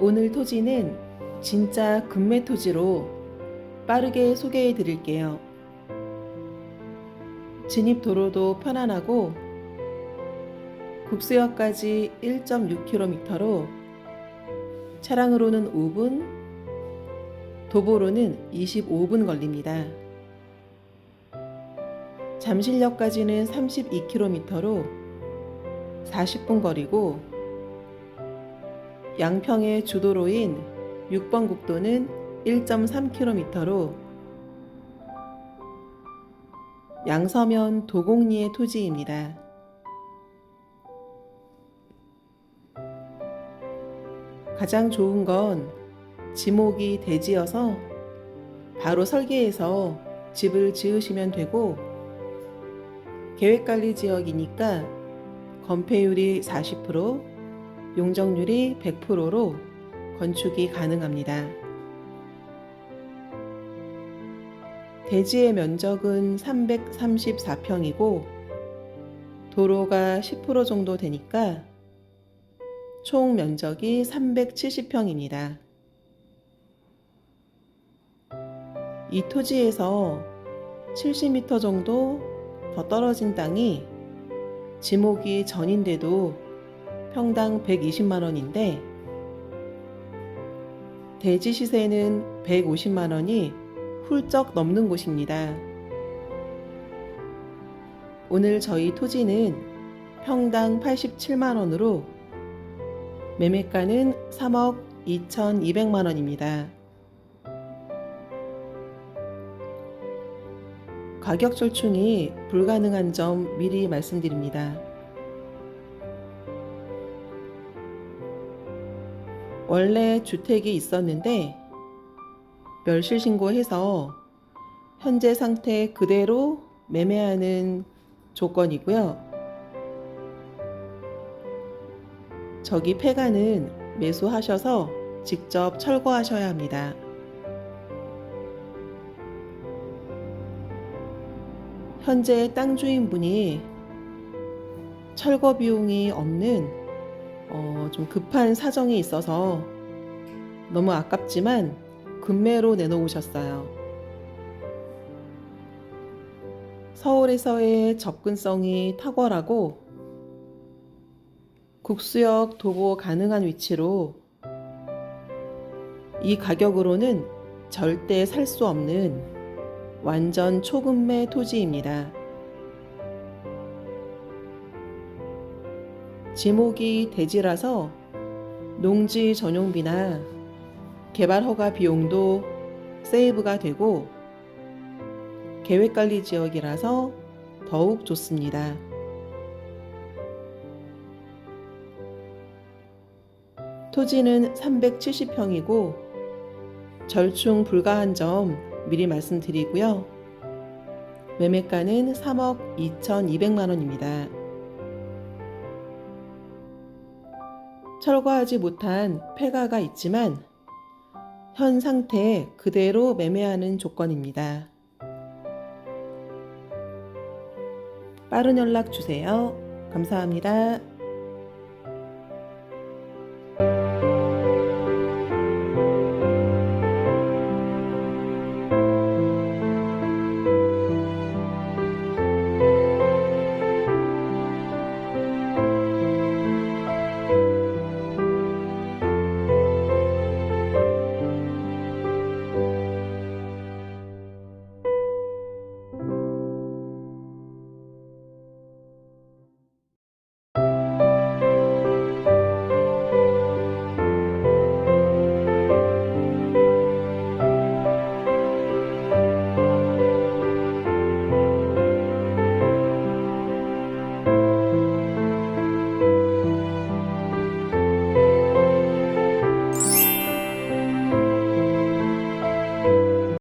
오늘 토지는 진짜 금매 토지로 빠르게 소개해 드릴게요. 진입 도로도 편안하고 국수역까지 1.6km로 차량으로는 5분, 도보로는 25분 걸립니다. 잠실역까지는 32km로 40분 거리고 양평의 주도로인 6번 국도는 1.3km로 양서면 도곡리의 토지입니다. 가장 좋은 건 지목이 대지여서 바로 설계해서 집을 지으시면 되고 계획관리 지역이니까 건폐율이 40%, 용적률이 100%로 건축이 가능합니다. 대지의 면적은 334평이고 도로가 10% 정도 되니까 총 면적이 370평입니다. 이 토지에서 70m 정도 더 떨어진 땅이 지목이 전인데도 평당 120만 원인데 대지 시세는 150만 원이 훌쩍 넘는 곳입니다. 오늘 저희 토지는 평당 87만 원으로 매매가는 3억 2,200만 원입니다. 가격 절충이 불가능한 점 미리 말씀드립니다. 원래 주택이 있었는데 멸실 신고해서 현재 상태 그대로 매매하는 조건이고요. 저기 폐가는 매수하셔서 직접 철거하셔야 합니다. 현재 땅 주인분이 철거 비용이 없는 어, 좀 급한 사정이 있어서 너무 아깝지만 금매로 내놓으셨어요. 서울에서의 접근성이 탁월하고 국수역 도보 가능한 위치로 이 가격으로는 절대 살 수 없는 완전 초금매 토지입니다. 지목이 대지라서 농지 전용비나 개발 허가 비용도 세이브가 되고 계획 관리 지역이라서 더욱 좋습니다. 토지는 370평이고 절충 불가한 점 미리 말씀드리고요. 매매가는 3억 2,200만 원입니다. 철거하지 못한 폐가가 있지만 현 상태 그대로 매매하는 조건입니다. 빠른 연락 주세요. 감사합니다.